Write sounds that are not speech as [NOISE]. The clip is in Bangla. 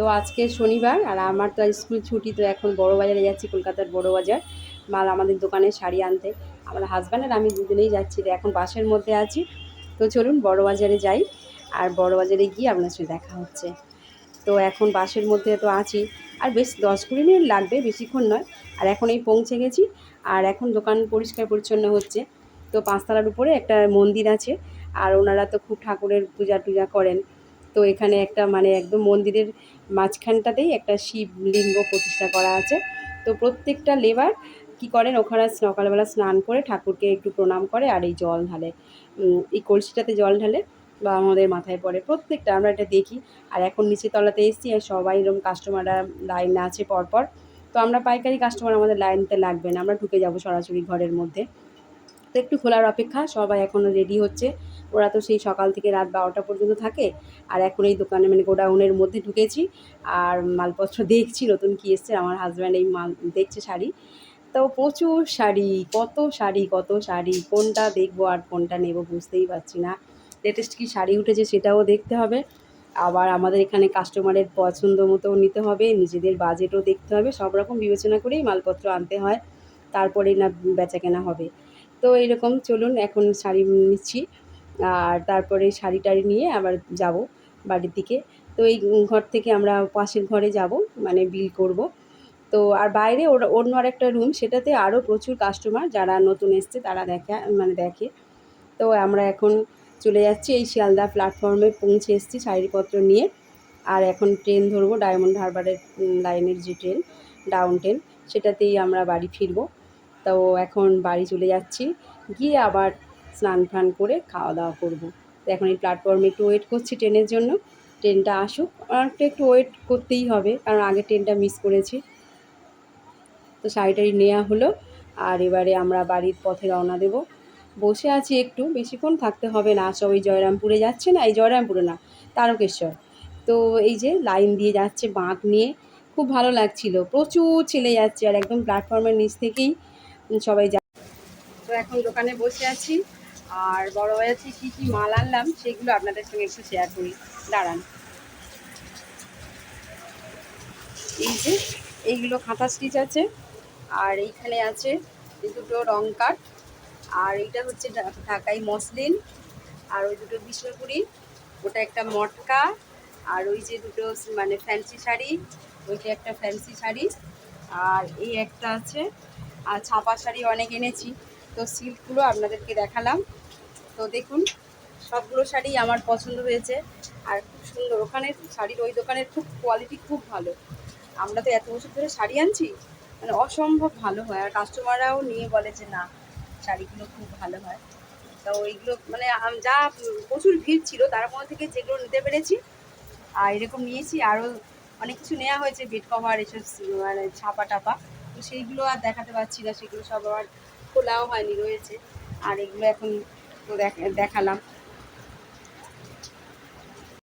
তো আজকে শনিবার আর আমার তো স্কুল ছুটি, তো এখন বড় বাজারে যাচ্ছি, কলকাতার বড় বাজার মাল আমাদের দোকানে শাড়ি আনতে। আমার হাজব্যান্ড আর আমি দুজনেই যাচ্ছি এখন বাসের মধ্যে আছি। তো চলুন বড় বাজারে যাই আর বড় বাজারে গিয়ে আপনার সাথে দেখা হচ্ছে। তো এখন বাসের মধ্যে তো আছি। আর বেশ দশ কুড়ি মিনিট লাগবে, বেশিক্ষণ নয়। আর এখন এই পৌঁছে গেছি আর এখন দোকান পরিষ্কার পরিচ্ছন্ন হচ্ছে। তো পাঁচতলার উপরে একটা মন্দির আছে আর ওনারা তো খুব ঠাকুরের পূজা টুজা করেন। তো এখানে একটা মানে একদম মন্দিরের মাঝখানটাতেই একটা শিবলিঙ্গ প্রতিষ্ঠা করা আছে। তো প্রত্যেকটা লেবার কি করেন? ওখানে সকালবেলা স্নান করে ঠাকুরকে একটু প্রণাম করে আর এই জল ঢালে। এই কলসিটাতে জল ঢালে বা আমাদের মাথায় পড়ে। প্রত্যেকটা আমরা এটা দেখি। আর এখন নিচে তলাতে এসেছি আর সবাই এরকম কাস্টমাররা লাইনে আছে পরপর। তো আমরা পাইকারি কাস্টমার আমাদের লাইনতে লাগবে না। আমরা ঢুকে যাব সরাসরি ঘরের মধ্যে। তো একটু খোলার অপেক্ষা, সবাই এখনও রেডি হচ্ছে। ওরা তো সেই সকাল থেকে রাত বারোটা পর্যন্ত থাকে। আর এখন এই দোকানে মানে গোডাউনের মধ্যে ঢুকেছি। আর মালপত্র [LAUGHS] দেখছি, নতুন কী এসছে, আমার হাজব্যান্ড এই মাল দেখছে শাড়ি। তো প্রচুর শাড়ি, কত শাড়ি কত শাড়ি, কোনটা দেখব আর কোনটা নেব বুঝতেই পারছি না। লেটেস্ট কি শাড়ি উঠেছে সেটাও দেখতে হবে। আবার আমাদের এখানে কাস্টমারের পছন্দ মতো নিতে হবে, নিজেদের বাজেটও দেখতে হবে। সব রকম বিবেচনা করেই মালপত্র আনতে হয়। তারপরেই না বেচা কেনা হবে। তো এইরকম চলুন এখন শাড়ি নিচ্ছি। আর তারপরে শাড়ি টাড়ি নিয়ে আবার যাব বাড়ির দিকে। তো এই ঘর থেকে আমরা পাশের ঘরে যাব মানে বিল করব। তো আর বাইরে ওর, অন্য আরেকটা রুম সেটাতে আরও প্রচুর কাস্টমার যারা নতুন এসছে তারা দেখে মানে দেখে। তো আমরা এখন চলে যাচ্ছি, এই শিয়ালদা প্ল্যাটফর্মে পৌঁছে এসেছি শাড়িপত্র নিয়ে। আর এখন ট্রেন ধরবো ডায়মন্ড হারবারের লাইনের যে ট্রেন ডাউন ট্রেন সেটাতেই আমরা বাড়ি ফিরবো। তো এখন বাড়ি চলে যাচ্ছি। গিয়ে আবার স্নান ফান করে খাওয়া দাওয়া করব। তো এখন এই প্ল্যাটফর্মে একটু ওয়েট করছি ট্রেনের জন্য। ট্রেনটা আসুক। আর একটু ওয়েট করতেই হবে, কারণ আগে ট্রেনটা মিস করেছি। তো শাড়ি টাড়ি নেওয়া হলো, আর এবারে আমরা বাড়ির পথে রওনা দেব। বসে আছি একটু, বেশিক্ষণ থাকতে হবে না। সব ওই জয়রামপুরে যাচ্ছে না? এই জয়রামপুরে না, তারকেশ্বর। তো এই যে লাইন দিয়ে যাচ্ছে বাঁক নিয়ে, খুব ভালো লাগছিল। প্রচুর ছেলে যাচ্ছে, আর একদম প্ল্যাটফর্মের নিচ থেকেই সবাই যা তো এখন দোকানে বসে আছি আর বড় হয়ে আছি কী কী মাল আনলাম সেগুলো আপনাদের সঙ্গে একটু শেয়ার করি। দাঁড়ান। এই যে, এইগুলো খাতা স্টিচ আছে আর এইখানে আছে দুটো রং কাঠ আর এইটা হচ্ছে ঢাকাই মসলিন আর ওই দুটো বিষ্ণুপুরি। ওটা একটা মটকা আর ওই যে দুটো মানে ফ্যান্সি শাড়ি, ওইটা একটা ফ্যান্সি শাড়ি আর এই একটা আছে আর ছাপা শাড়ি অনেক এনেছি। তো সিল্কগুলো আপনাদেরকে দেখালাম। তো দেখুন, সবগুলো শাড়ি আমার পছন্দ হয়েছে। আর খুব সুন্দর, ওখানে শাড়ির ওই দোকানের খুব কোয়ালিটি খুব ভালো। আমরা তো এত বছর ধরে শাড়ি আনছি মানে অসম্ভব ভালো হয়। আর কাস্টমাররাও নিয়ে বলে যে, না, শাড়িগুলো খুব ভালো হয়। তো ওইগুলো মানে যা প্রচুর ভিড় ছিল, তার মধ্যে থেকে যেগুলো নিতে পেরেছি, আর এরকম নিয়েছি। আরও অনেক কিছু নেওয়া হয়েছে বেড কভার এসব মানে ছাপা টাপা তো সেইগুলো আর দেখাতে পারছি না, সেগুলো সব আবার খোলাও হয়নি রয়েছে। আর এগুলো এখন দেখালাম।